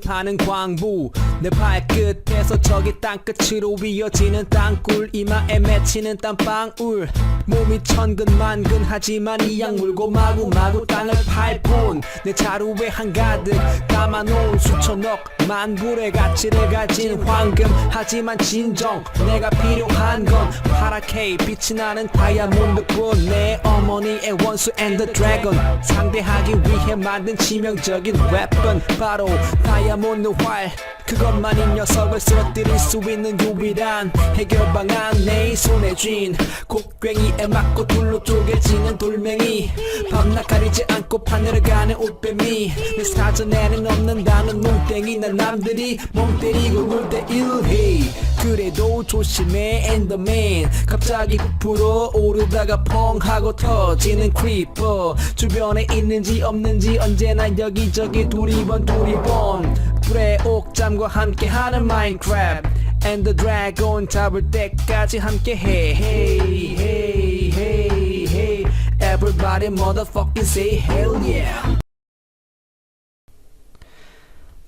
파는 광부. 내 발끝에서 저기 땅끝으로 이어지는 땅굴. 이마에 맺히는 땀방울. 몸이 천근만근 하지만 이양 물고 마구마구 땅을 팔뿐. 내 자루에 한가득 담아놓은 수천억 만불의 가치를 가진 황금. 하지만 진정 내가 필요한 건 파랗게 빛이 나는 다이아몬드뿐. 내 어머니의 원수 앤더 드래곤 상대하기 위해 만든 치명적인 웨폰 바로 다이아 몬드 활. 그것만 이 녀석을 쓰러뜨릴 수 있는 유일한 해결 방안. 내 손에 쥔 곡괭이에 맞고 둘로 쪼개지는 돌멩이. 밤낮 가리지 않고 하늘을 가는 올빼미 내 사전에는 없는 단어 몽땡이. 난 남들이 멍 때리고 놀때 일해 그래도 조심해 엔더맨 갑자기 부풀어 오르다가 펑 하고 터지는 크리퍼 주변에 있는지 없는지 언제나 여기저기 두리번 두리번. 불의 옥잠과 함께하는 마인크래프트 엔더 드래곤 잡을 때까지 함께해. Hey hey hey hey. Everybody motherfucking say hell yeah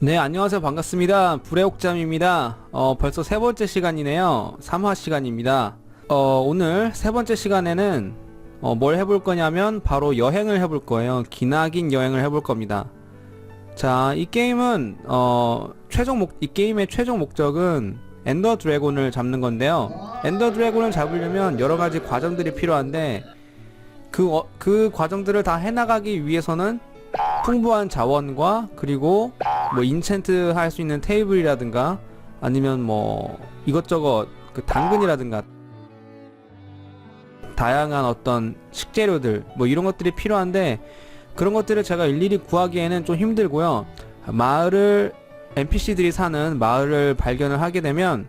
네, 안녕하세요. 반갑습니다. 불의 옥잠입니다. 어, 벌써 세 번째 시간이네요. 3화 시간입니다. 어, 오늘 세 번째 시간에는 어, 뭘 해볼 거냐면 바로 여행을 해볼 거예요. 기나긴 여행을 해볼 겁니다. 자, 이 게임은 어, 최종 목, 이 게임의 최종 목적은 엔더 드래곤을 잡는 건데요. 엔더 드래곤을 잡으려면 여러 가지 과정들이 필요한데 그, 어, 그 과정들을 다 해나가기 위해서는 풍부한 자원과 그리고 뭐 인챈트 할 수 있는 테이블이라든가 아니면 뭐 이것저것 그 당근이라든가 다양한 어떤 식재료들 뭐 이런 것들이 필요한데 그런 것들을 제가 일일이 구하기에는 좀 힘들고요. 마을을 NPC들이 사는 마을을 발견을 하게 되면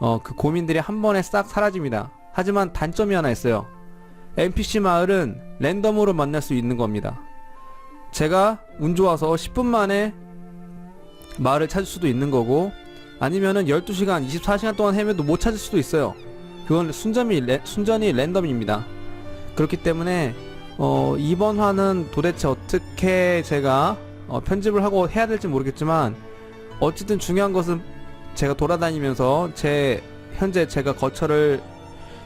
어 그 고민들이 한 번에 싹 사라집니다. 하지만 단점이 하나 있어요. NPC 마을은 랜덤으로 만날 수 있는 겁니다. 제가 운 좋아서 10분 만에 마을을 찾을 수도 있는 거고 아니면은 12시간, 24시간 동안 헤매도 못 찾을 수도 있어요. 그건 순전히, 래, 순전히 랜덤입니다. 그렇기 때문에 어, 이번 화는 도대체 어떻게 제가 어, 편집을 하고 해야 될지 모르겠지만 어쨌든 중요한 것은 제가 돌아다니면서 제 현재 제가 거처를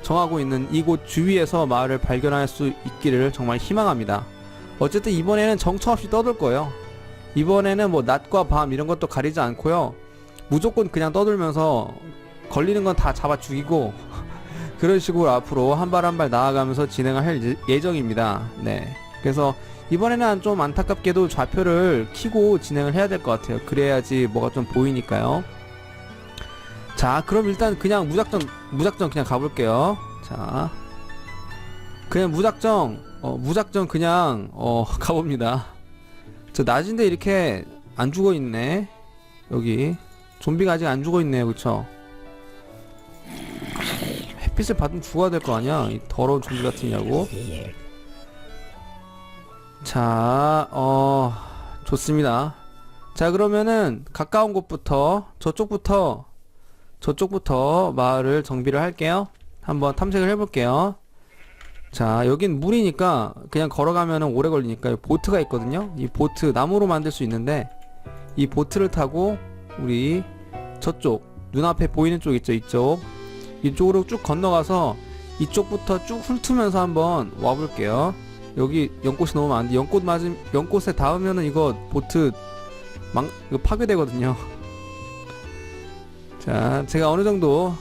정하고 있는 이곳 주위에서 마을을 발견할 수 있기를 정말 희망합니다. 어쨌든 이번에는 정처 없이 떠들 거예요. 이번에는 뭐 낮과 밤 이런 것도 가리지 않고요. 무조건 그냥 떠들면서 걸리는 건 다 잡아 죽이고 그런 식으로 앞으로 한 발 한 발 나아가면서 진행을 할 예- 예정입니다. 네. 그래서 이번에는 좀 안타깝게도 좌표를 키고 진행을 해야 될 것 같아요. 그래야지 뭐가 좀 보이니까요. 자, 그럼 일단 그냥 무작정 무작정 그냥 가볼게요. 자, 그냥 무작정 어, 무작정 그냥 어, 가봅니다. 저 낮인데 이렇게 안 죽어 있네. 여기 좀비가 아직 안 죽어 있네요, 그쵸? 햇빛을 받으면 죽어야 될 거 아니야? 이 더러운 좀비 같으냐고. 자, 어, 좋습니다. 자, 그러면은 가까운 곳부터 저쪽부터 저쪽부터 마을을 정비를 할게요. 한번 탐색을 해볼게요. 자, 여긴 물이니까 그냥 걸어가면은 오래 걸리니까 이 보트가 있거든요. 이 보트 나무로 만들 수 있는데 이 보트를 타고 우리 저쪽 눈앞에 보이는 쪽 있죠, 이쪽 이쪽으로 쭉 건너가서 이쪽부터 쭉 훑으면서 한번 와볼게요. 여기 연꽃이 너무 많은데 연꽃 맞은 연꽃에 닿으면은 이거 보트 망 이거 파괴되거든요. 자, 제가 어느 정도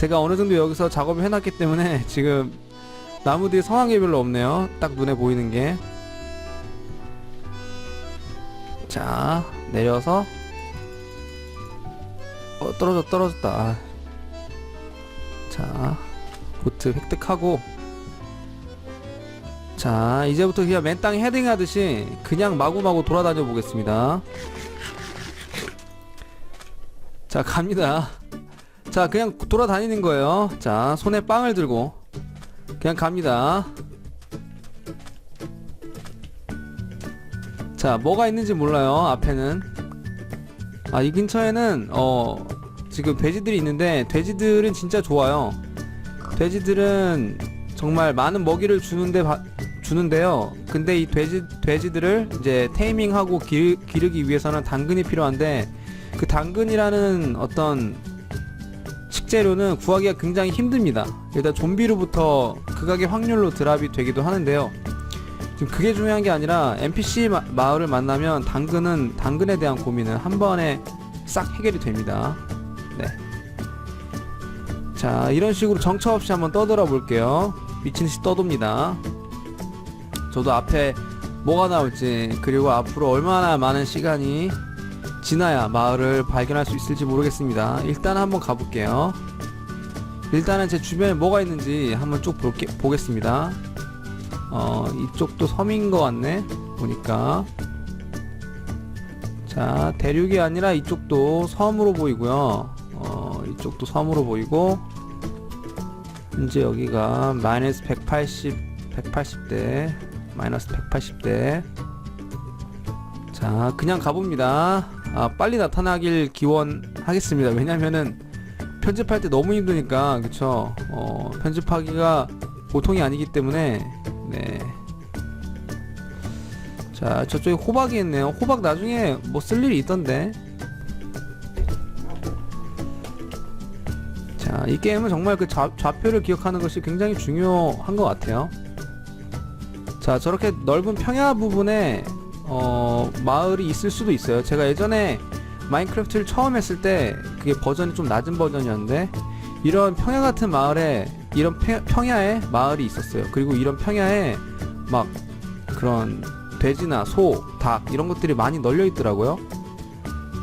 제가 어느 정도 여기서 작업을 해놨기 때문에 지금 나무들이 성한 게 별로 없네요. 딱 눈에 보이는 게. 자, 내려서 어, 떨어졌 떨어졌다. 아. 자, 보트 획득하고 자, 이제부터 그냥 맨 땅에 헤딩하듯이 그냥 마구마구 돌아다녀 보겠습니다. 자, 갑니다. 자, 그냥 돌아다니는 거예요. 자, 손에 빵을 들고 그냥 갑니다. 자, 뭐가 있는지 몰라요. 앞에는. 아, 이 근처에는 어 지금 돼지들이 있는데 돼지들은 진짜 좋아요. 돼지들은 정말 많은 먹이를 주는데 바- 주는데요. 근데 이 돼지 돼지들을 이제 테이밍하고 기, 기르기 위해서는 당근이 필요한데 그 당근이라는 어떤 식재료는 구하기가 굉장히 힘듭니다. 일단 좀비로부터 극악의 확률로 드랍이 되기도 하는데요. 지금 그게 중요한 게 아니라 NPC 마, 마을을 만나면 당근은 당근에 대한 고민은 한 번에 싹 해결이 됩니다. 네. 자, 이런 식으로 정처 없이 한번 떠돌아 볼게요. 미친 듯이 떠돕니다. 저도 앞에 뭐가 나올지 그리고 앞으로 얼마나 많은 시간이 지나야 마을을 발견할 수 있을지 모르겠습니다. 일단 한번 가볼게요. 일단은 제 주변에 뭐가 있는지 한번 쭉 볼게, 보겠습니다. 어, 이쪽도 섬인 것 같네. 보니까. 자, 대륙이 아니라 이쪽도 섬으로 보이고요. 어, 이쪽도 섬으로 보이고. 이제 여기가 마이너스 180, 180대, 마이너스 180대. 자, 그냥 가봅니다. 아, 빨리 나타나길 기원하겠습니다. 왜냐면은 편집할 때 너무 힘드니까, 그쵸? 어, 편집하기가 보통이 아니기 때문에, 네. 자, 저쪽에 호박이 있네요. 호박 나중에 뭐 쓸 일이 있던데. 자, 이 게임은 정말 그 좌, 좌표를 기억하는 것이 굉장히 중요한 것 같아요. 자, 저렇게 넓은 평야 부분에 어, 마을이 있을 수도 있어요. 제가 예전에 마인크래프트를 처음 했을 때 그게 버전이 좀 낮은 버전이었는데 이런 평야 같은 마을에 이런 평, 평야에 마을이 있었어요. 그리고 이런 평야에 막 그런 돼지나 소, 닭 이런 것들이 많이 널려 있더라고요.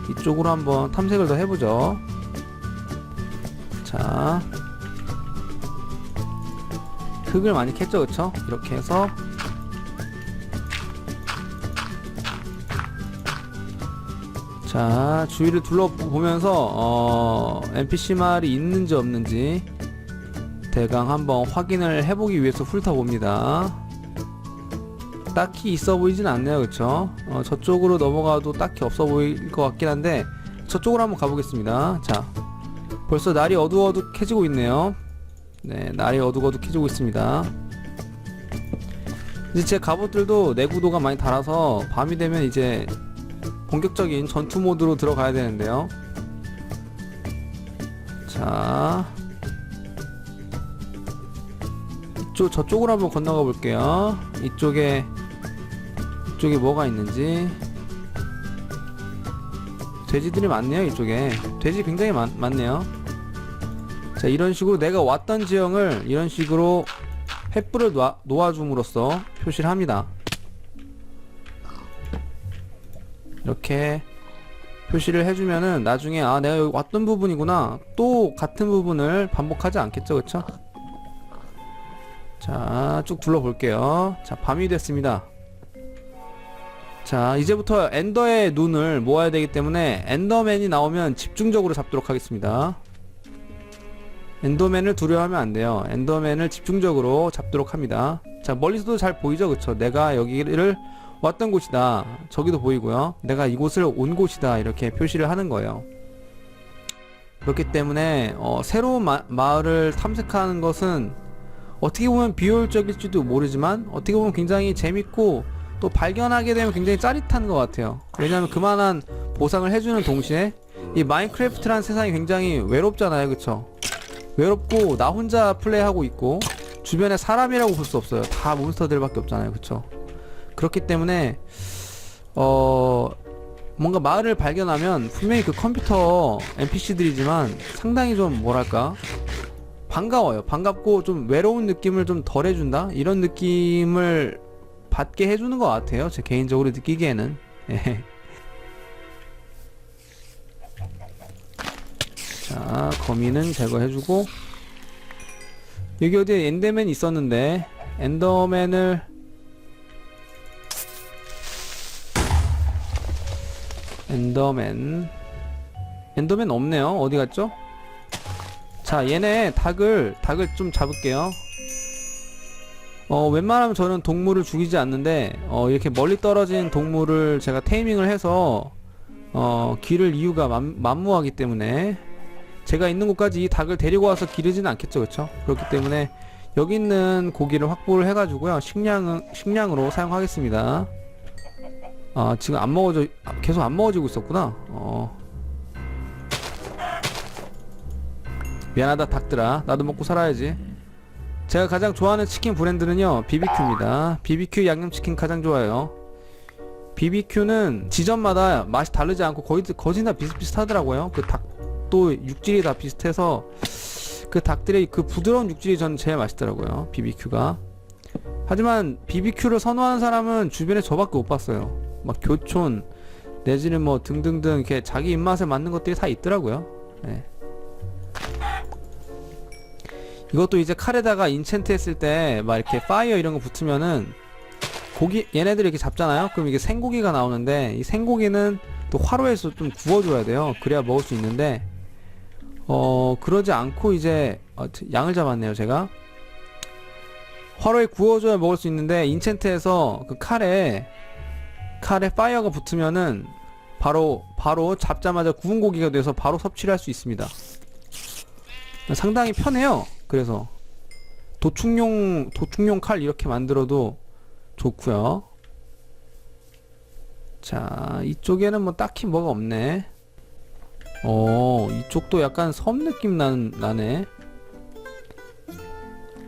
이쪽으로 한번 탐색을 더 해보죠. 자, 흙을 많이 캤죠, 그쵸? 이렇게 해서 자, 주위를 둘러보면서 어, NPC 마을이 있는지 없는지 대강 한번 확인을 해보기 위해서 훑어봅니다. 딱히 있어 보이진 않네요, 그쵸? 어, 저쪽으로 넘어가도 딱히 없어 보일 것 같긴 한데 저쪽으로 한번 가보겠습니다. 자, 벌써 날이 어두어둑해지고 있네요. 네, 날이 어둑어둑해지고 있습니다. 이제 제 갑옷들도 내구도가 많이 달아서 밤이 되면 이제 본격적인 전투 모드로 들어가야 되는데요. 자, 이쪽 저쪽으로 한번 건너가 볼게요. 이쪽에 이쪽에 뭐가 있는지 돼지들이 많네요. 이쪽에 돼지 굉장히 많, 많네요. 자, 이런 식으로 내가 왔던 지형을 이런 식으로 횃불을 놓아, 놓아줌으로써 표시를 합니다. 이렇게 표시를 해주면은 나중에 아 내가 여기 왔던 부분이구나. 또 같은 부분을 반복하지 않겠죠? 그쵸? 자쭉 둘러볼게요. 자 밤이 됐습니다. 자 이제부터 엔더의 눈을 모아야 되기 때문에 엔더맨이 나오면 집중적으로 잡도록 하겠습니다. 엔더맨을 두려워하면 안 돼요. 엔더맨을 집중적으로 잡도록 합니다. 자 멀리서도 잘 보이죠? 그쵸? 내가 여기를 왔던 곳이다. 저기도 보이고요. 내가 이곳을 온 곳이다. 이렇게 표시를 하는 거예요. 그렇기 때문에 어, 새로운 마, 마을을 탐색하는 것은 어떻게 보면 비효율적일지도 모르지만 어떻게 보면 굉장히 재밌고 또 발견하게 되면 굉장히 짜릿한 것 같아요. 왜냐하면 그만한 보상을 해주는 동시에 이 마인크래프트라는 세상이 굉장히 외롭잖아요. 그쵸? 외롭고 나 혼자 플레이하고 있고 주변에 사람이라고 볼 수 없어요. 다 몬스터들밖에 없잖아요. 그쵸? 그렇기 때문에 어 뭔가 마을을 발견하면 분명히 그 컴퓨터 NPC들이지만 상당히 좀 뭐랄까 반가워요. 반갑고 좀 외로운 느낌을 좀 덜 해준다 이런 느낌을 받게 해주는 것 같아요. 제 개인적으로 느끼기에는. 예. 자 거미는 제거해주고 여기 어디에 엔더맨 있었는데 엔더맨을 엔더맨 엔더맨 없네요 어디 갔죠? 자 얘네 닭을 닭을 좀 잡을게요 어 웬만하면 저는 동물을 죽이지 않는데 어 이렇게 멀리 떨어진 동물을 제가 테이밍을 해서 어 기를 이유가 만, 만무하기 때문에 제가 있는 곳까지 이 닭을 데리고 와서 기르지는 않겠죠 그쵸? 그렇기 때문에 여기 있는 고기를 확보를 해가지고요 식량 식량으로 사용하겠습니다. 아 지금 안 먹어져 아, 계속 안 먹어지고 있었구나. 어 미안하다 닭들아 나도 먹고 살아야지. 제가 가장 좋아하는 치킨 브랜드는요 BBQ입니다. BBQ 양념치킨 가장 좋아요. BBQ는 지점마다 맛이 다르지 않고 거의 거진 다 비슷비슷하더라고요. 그 닭도 육질이 다 비슷해서 그 닭들의 그 부드러운 육질이 저는 제일 맛있더라고요. BBQ가. 하지만 BBQ를 선호하는 사람은 주변에 저밖에 못 봤어요. 막 교촌 내지는 뭐 등등등 이렇게 자기 입맛에 맞는 것들이 다 있더라고요. 네. 이것도 이제 칼에다가 인챈트 했을 때 막 이렇게 파이어 이런 거 붙으면은 고기 얘네들 이렇게 잡잖아요. 그럼 이게 생고기가 나오는데 이 생고기는 또 화로에서 좀 구워줘야 돼요. 그래야 먹을 수 있는데 어 그러지 않고 이제 어, 양을 잡았네요 제가 화로에 구워줘야 먹을 수 있는데 인챈트에서 그 칼에 칼에 파이어가 붙으면은 바로 바로 잡자마자 구운 고기가 돼서 바로 섭취를 할 수 있습니다. 상당히 편해요. 그래서 도축용 도축용 칼 이렇게 만들어도 좋고요. 자 이쪽에는 뭐 딱히 뭐가 없네. 어 이쪽도 약간 섬 느낌 나, 나네.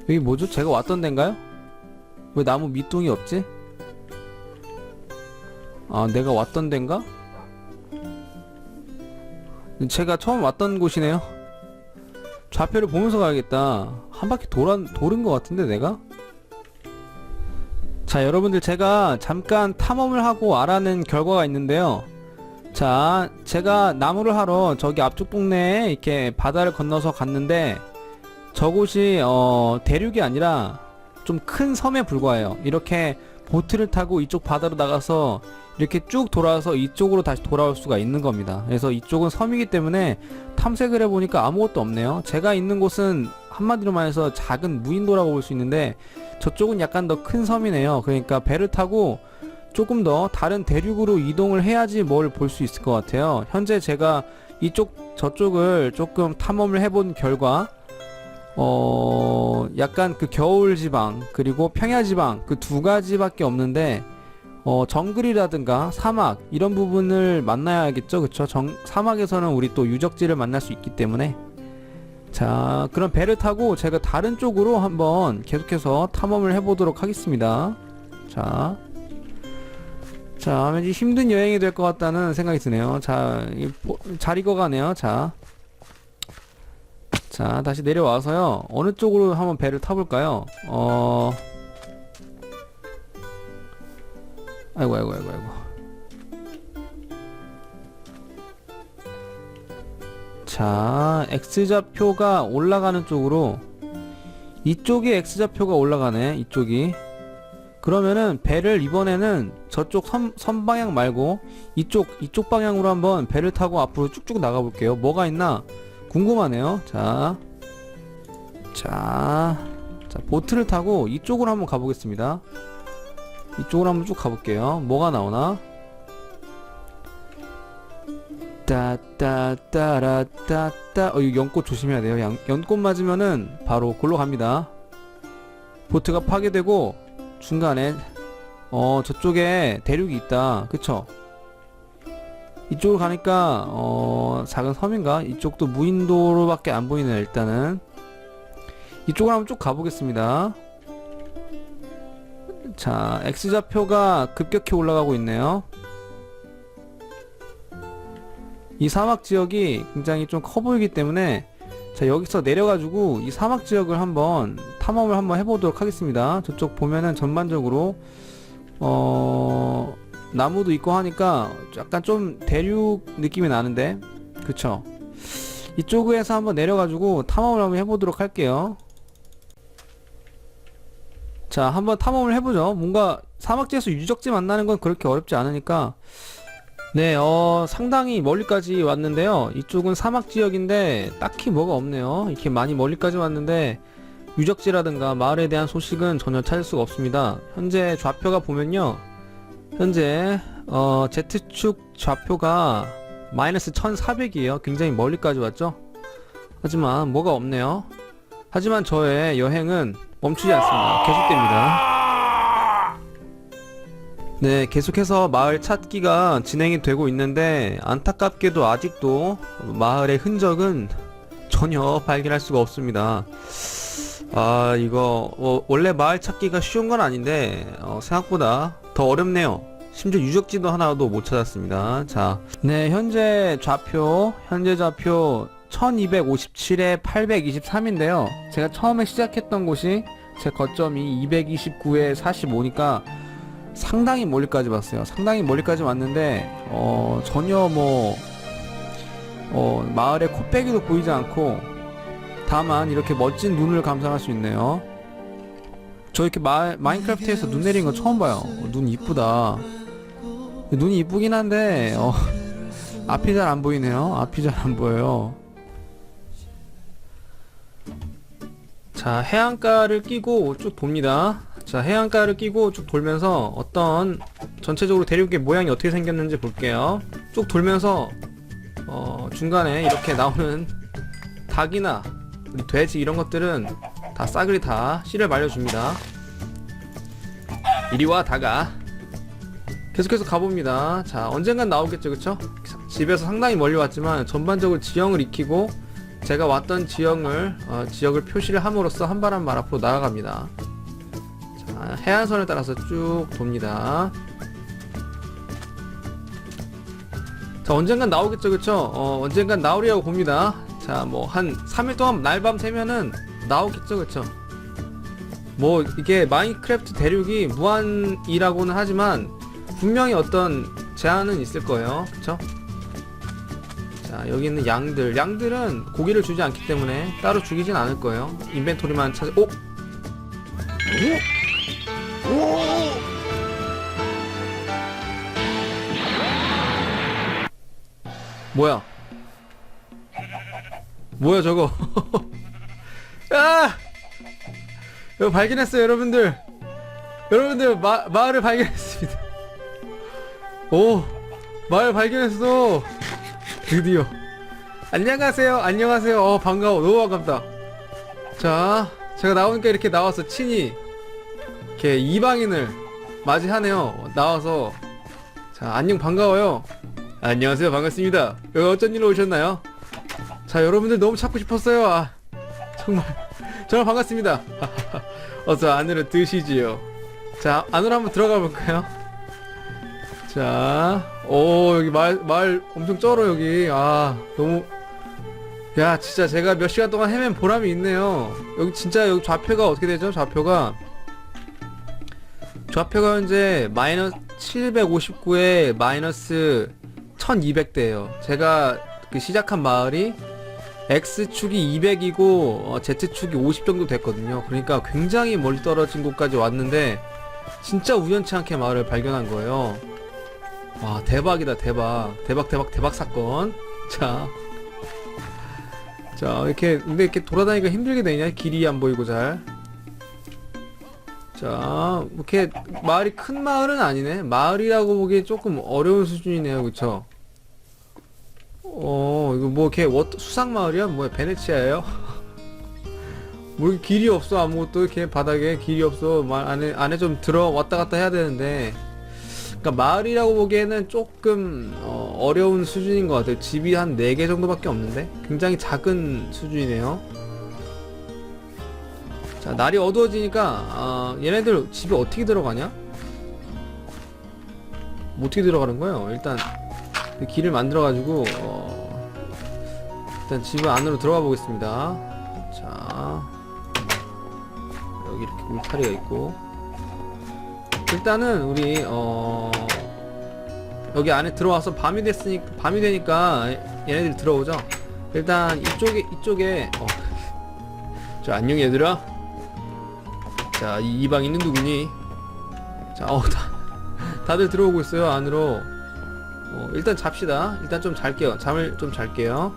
여기 뭐죠? 제가 왔던 데인가요? 왜 나무 밑둥이 없지? 아 내가 왔던 데인가? 제가 처음 왔던 곳이네요. 좌표를 보면서 가야겠다. 한 바퀴 돌아, 도른 것 같은데 내가? 자 여러분들 제가 잠깐 탐험을 하고 알아낸 결과가 있는데요. 자 제가 나무를 하러 저기 앞쪽 동네에 이렇게 바다를 건너서 갔는데 저곳이 어, 대륙이 아니라 좀 큰 섬에 불과해요. 이렇게 보트를 타고 이쪽 바다로 나가서 이렇게 쭉 돌아서 이쪽으로 다시 돌아올 수가 있는 겁니다. 그래서 이쪽은 섬이기 때문에 탐색을 해보니까 아무것도 없네요. 제가 있는 곳은 한마디로 말해서 작은 무인도라고 볼 수 있는데 저쪽은 약간 더 큰 섬이네요. 그러니까 배를 타고 조금 더 다른 대륙으로 이동을 해야지 뭘 볼 수 있을 것 같아요. 현재 제가 이쪽 저쪽을 조금 탐험을 해본 결과 어 약간 그 겨울 지방 그리고 평야 지방 그 두 가지밖에 없는데 어 정글이라든가 사막 이런 부분을 만나야겠죠 그쵸 정, 사막에서는 우리 또 유적지를 만날 수 있기 때문에 자 그럼 배를 타고 제가 다른 쪽으로 한번 계속해서 탐험을 해보도록 하겠습니다 자 자, 왠지 힘든 여행이 될 것 같다는 생각이 드네요. 자, 잘 익어가네요. 자. 자, 다시 내려와서요. 어느 쪽으로 한번 배를 타볼까요? 어. 아이고, 아이고, 아이고, 아이고. 자, X좌표가 올라가는 쪽으로 이쪽에 X좌표가 올라가네. 이쪽이. 그러면은 배를 이번에는 저쪽 선, 선 방향 말고 이쪽 이쪽 방향으로 한번 배를 타고 앞으로 쭉쭉 나가 볼게요. 뭐가 있나 궁금하네요. 자, 자, 자 보트를 타고 이쪽으로 한번 가보겠습니다. 이쪽으로 한번 쭉 가볼게요. 뭐가 나오나? 따따따라따따 어 이거 연꽃 조심해야 돼요. 양, 연꽃 맞으면은 바로 골로 갑니다. 보트가 파괴되고 중간에 어 저쪽에 대륙이 있다 그쵸 이쪽으로 가니까 어 작은 섬인가? 이쪽도 무인도로밖에 안 보이네 일단은. 이쪽으로 한번 쭉 가보겠습니다. 자 X좌표가 급격히 올라가고 있네요. 이 사막 지역이 굉장히 좀 커 보이기 때문에 자 여기서 내려가지고 이 사막 지역을 한번 탐험을 한번 해보도록 하겠습니다. 저쪽 보면은 전반적으로 어 나무도 있고 하니까 약간 좀 대륙 느낌이 나는데 그쵸 이쪽에서 한번 내려가지고 탐험을 한번 해보도록 할게요 자 한번 탐험을 해보죠 뭔가 사막지에서 유적지 만나는 건 그렇게 어렵지 않으니까 네, 어, 상당히 멀리까지 왔는데요. 이쪽은 사막 지역인데 딱히 뭐가 없네요. 이렇게 많이 멀리까지 왔는데 유적지라든가 마을에 대한 소식은 전혀 찾을 수가 없습니다. 현재 좌표가 보면요. 현재 어, Z축 좌표가 마이너스 1400이에요. 굉장히 멀리까지 왔죠. 하지만 뭐가 없네요. 하지만 저의 여행은 멈추지 않습니다. 계속됩니다. 네, 계속해서 마을 찾기가 진행이 되고 있는데 안타깝게도 아직도 마을의 흔적은 전혀 발견할 수가 없습니다. 아, 이거 어, 원래 마을 찾기가 쉬운 건 아닌데 어, 생각보다 더 어렵네요. 심지어 유적지도 하나도 못 찾았습니다. 자, 네, 현재 좌표, 현재 좌표 1257에 823인데요. 제가 처음에 시작했던 곳이 제 거점이 229에 45니까 상당히 멀리까지 왔어요. 상당히 멀리까지 왔는데 어, 전혀 뭐 어, 마을의 코빼기도 보이지 않고 다만 이렇게 멋진 눈을 감상할 수 있네요. 저 이렇게 마, 마인크래프트에서 눈 내리는 거 처음 봐요. 어, 눈 이쁘다. 눈이 이쁘긴 한데 어, 앞이 잘 안 보이네요. 앞이 잘 안 보여요. 자 해안가를 끼고 쭉 돕니다. 자 해안가를 끼고 쭉 돌면서 어떤 전체적으로 대륙의 모양이 어떻게 생겼는지 볼게요. 쭉 돌면서 어, 중간에 이렇게 나오는 닭이나 우리 돼지 이런 것들은 다 싸그리 다 씨를 말려줍니다. 이리 와 닭아. 계속해서 가봅니다. 자 언젠간 나오겠죠, 그쵸? 집에서 상당히 멀리 왔지만 전반적으로 지형을 익히고 제가 왔던 지형을 어, 지역을 표시를 함으로써 한 발 한 발 앞으로 나아갑니다. 자, 해안선을 따라서 쭉 돕니다. 자, 언젠간 나오겠죠, 그쵸? 어, 언젠간 나오리라고 봅니다. 자, 뭐, 한 3일 동안 날밤 새면은 나오겠죠, 그쵸? 뭐, 이게 마인크래프트 대륙이 무한이라고는 하지만, 분명히 어떤 제한은 있을 거예요. 그쵸? 자, 여기 있는 양들. 양들은 고기를 주지 않기 때문에 따로 죽이진 않을 거예요. 인벤토리만 찾아, 오! 오! 오! 뭐야? 뭐야 저거? 아! 이거 발견했어요 여러분들. 여러분들 마, 마을을 발견했습니다. 오 마을 발견했어. 드디어. 안녕하세요. 안녕하세요. 어 반가워. 너무 반갑다. 자 제가 나오니까 이렇게 나와서 친히 이렇게 이방인을 맞이하네요. 나와서 자 안녕 반가워요. 안녕하세요 반갑습니다 여기 어쩐 일로 오셨나요? 자 여러분들 너무 찾고 싶었어요 아 정말 정말 반갑습니다 어서 안으로 드시지요 자 안으로 한번 들어가 볼까요? 자 오 여기 말, 말 엄청 쩔어 여기 아 너무 야 진짜 제가 몇 시간 동안 헤맨 보람이 있네요 여기 진짜 여기 좌표가 어떻게 되죠? 좌표가 좌표가 현재 마이너스 759에 마이너스 1200대예요. 제가 그 시작한 마을이 X축이 200이고 어, Z축이 50 정도 됐거든요. 그러니까 굉장히 멀리 떨어진 곳까지 왔는데 진짜 우연치 않게 마을을 발견한 거예요. 와 대박이다 대박 대박 대박 대박 사건. 자. 자 이렇게 근데 이렇게 돌아다니기가 힘들게 되냐 길이 안 보이고 잘. 자, 이렇게 마을이 큰 마을은 아니네. 마을이라고 보기 조금 어려운 수준이네요, 그쵸? 어, 이거 뭐 워, 수상 마을이야? 뭐야, 베네치아예요? 뭐 길이 없어 아무것도 이렇게 바닥에 길이 없어 말 안에 안에 좀 들어 왔다 갔다 해야 되는데 그러니까 마을이라고 보기에는 조금 어, 어려운 수준인 것 같아요 집이 한 4개 정도밖에 없는데 굉장히 작은 수준이네요 자 날이 어두워지니까 어, 얘네들 집에 어떻게 들어가냐? 뭐 어떻게 들어가는 거예요? 일단 그 길을 만들어 가지고 어, 일단 집 안으로 들어가 보겠습니다. 자 여기 이렇게 울타리가 있고 일단은 우리 어 여기 안에 들어와서 밤이 됐으니까 밤이 되니까 얘네들이 들어오죠. 일단 이쪽에 이쪽에 어, 자 안녕 얘들아. 자, 이 이방인은 누구니? 자, 어, 다, 다들 들어오고 있어요, 안으로. 어, 일단 잡시다. 일단 좀 잘게요. 잠을 좀 잘게요.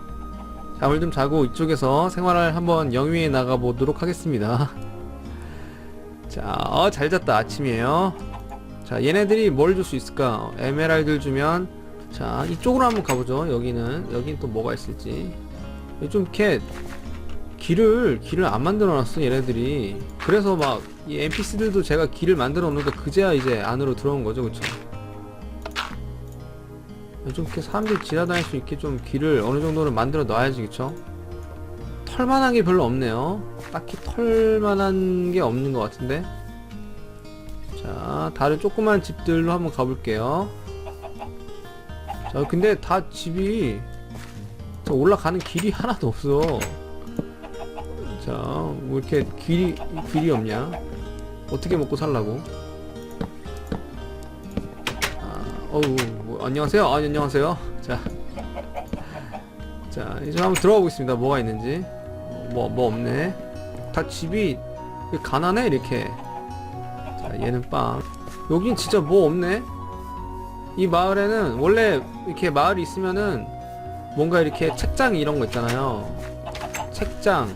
잠을 좀 자고 이쪽에서 생활을 한번 영위해 나가 보도록 하겠습니다. 자, 어, 잘 잤다. 아침이에요. 자, 얘네들이 뭘 줄 수 있을까? 어, 에메랄드를 주면, 자, 이쪽으로 한번 가보죠. 여기는, 여긴 또 뭐가 있을지. 좀 이렇게, 길을 길을 안 만들어 놨어 얘네들이 그래서 막 이 NPC들도 제가 길을 만들어 놓으니까 그제야 이제 안으로 들어온 거죠 그쵸 좀 이렇게 사람들이 지나다닐 수 있게 좀 길을 어느 정도는 만들어 놔야지 그쵸? 털만한 게 별로 없네요. 딱히 털만한 게 없는 것 같은데? 자 다른 조그만 집들로 한번 가볼게요. 자 근데 다 집이 저 올라가는 길이 하나도 없어. 자, 뭐 이렇게 길이 길이 없냐? 어떻게 먹고 살라고? 아, 어우, 뭐, 안녕하세요. 아, 안녕하세요. 자, 자, 이제 한번 들어가 보겠습니다. 뭐가 있는지. 뭐, 뭐 없네. 다 집이 가난해 이렇게. 자, 얘는 빵. 여긴 진짜 뭐 없네. 이 마을에는 원래 이렇게 마을이 있으면은 뭔가 이렇게 책장 이런 거 있잖아요. 책장.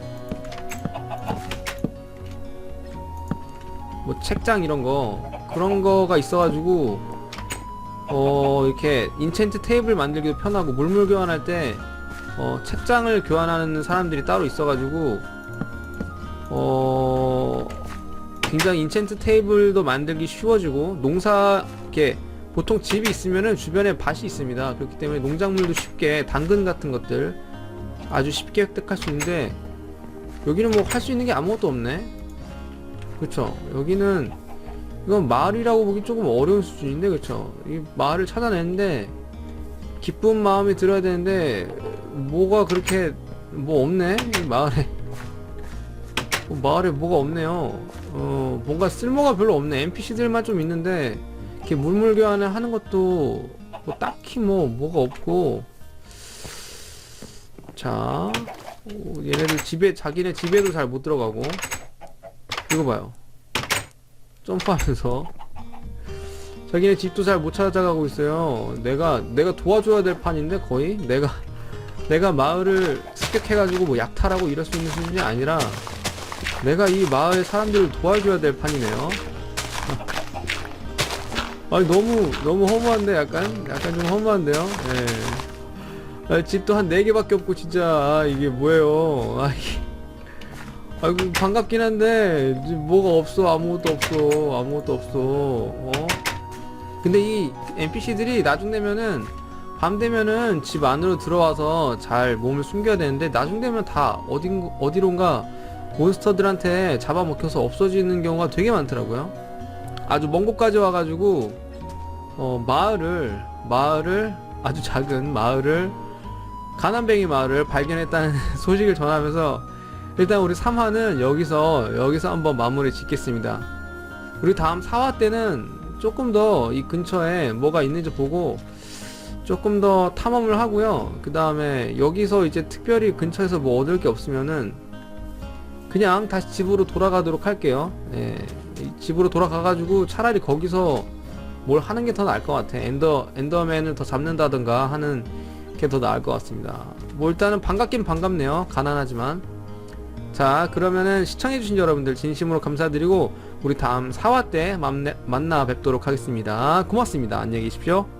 뭐 책장 이런 거 그런 거가 있어가지고 어 이렇게 인챈트 테이블 만들기도 편하고 물물 교환할 때 어, 책장을 교환하는 사람들이 따로 있어가지고 어 굉장히 인챈트 테이블도 만들기 쉬워지고 농사 이렇게 보통 집이 있으면은 주변에 밭이 있습니다. 그렇기 때문에 농작물도 쉽게 당근 같은 것들 아주 쉽게 획득할 수 있는데 여기는 뭐 할 수 있는 게 아무것도 없네. 그쵸? 여기는 이건 마을이라고 보기 조금 어려운 수준인데 그쵸? 이 마을을 찾아내는데 기쁜 마음이 들어야 되는데 뭐가 그렇게 뭐 없네? 이 마을에. 어, 마을에 뭐가 없네요. 어 뭔가 쓸모가 별로 없네. NPC들만 좀 있는데 이렇게 물물 교환을 하는 것도 뭐 딱히 뭐 뭐가 없고. 자 오, 얘네들 집에 자기네 집에도 잘 못 들어가고. 이거 봐요. 점프하면서 자기네 집도 잘 못 찾아가고 있어요. 내가 내가 도와줘야 될 판인데 거의 내가 내가 마을을 습격해가지고 뭐 약탈하고 이럴 수 있는 수준이 아니라 내가 이 마을 사람들을 도와줘야 될 판이네요. 아니 너무 너무 허무한데 약간 약간 좀 허무한데요. 예. 아, 집도 한 4개밖에 없고 진짜 아, 이게 뭐예요. 아, 이게 아이고 반갑긴 한데 뭐가 없어. 아무것도 없어. 아무것도 없어. 어? 근데 이 NPC들이 나중 되면은 밤 되면은 집 안으로 들어와서 잘 몸을 숨겨야 되는데 나중 되면 다 어딘 어디론가 몬스터들한테 잡아먹혀서 없어지는 경우가 되게 많더라고요. 아주 먼 곳까지 와가지고 어 마을을 마을을 아주 작은 마을을 가난뱅이 마을을 발견했다는 소식을 전하면서 일단 우리 3화는 여기서 여기서 한번 마무리 짓겠습니다. 우리 다음 4화 때는 조금 더 이 근처에 뭐가 있는지 보고 조금 더 탐험을 하고요. 그 다음에 여기서 이제 특별히 근처에서 뭐 얻을 게 없으면은 그냥 다시 집으로 돌아가도록 할게요. 예, 이 집으로 돌아가가지고 차라리 거기서 뭘 하는 게 더 나을 것 같아. 엔더 엔더맨을 더 잡는다든가 하는 게 더 나을 것 같습니다. 뭐 일단은 반갑긴 반갑네요. 가난하지만. 자 그러면은 시청해주신 여러분들 진심으로 감사드리고 우리 다음 4화 때 만나, 뵙도록 하겠습니다. 고맙습니다. 안녕히 계십시오